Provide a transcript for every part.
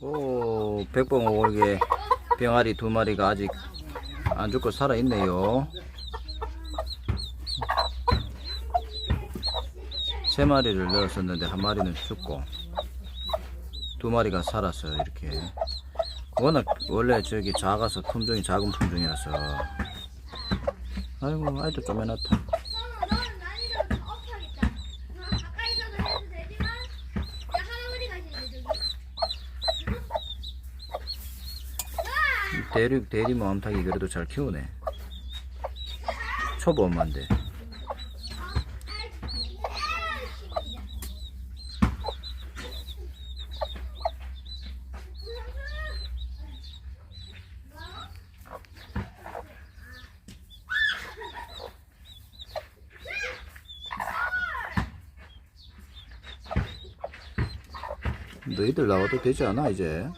오, 백봉 오골개 병아리 두 마리가 아직 안 죽고 살아있네요. 세 마리를 넣었었는데 한 마리는 죽고 두 마리가 살았어요 이렇게. 워낙 원래 저기 작아서 품종이 작은 품종이라서. 아이고 아이도 좀 해놨다 너는 난이도 업하겠다. 가까이서도 해도 되지만 야 할아버지 가시는데 저기. 대륙 대리모 암탉이 그래도 잘 키우네. 초보 엄마인데. 너희들 나와도 되지 않아 이제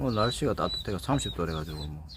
오늘 날씨가 따뜻해가 30도래 가지고 뭐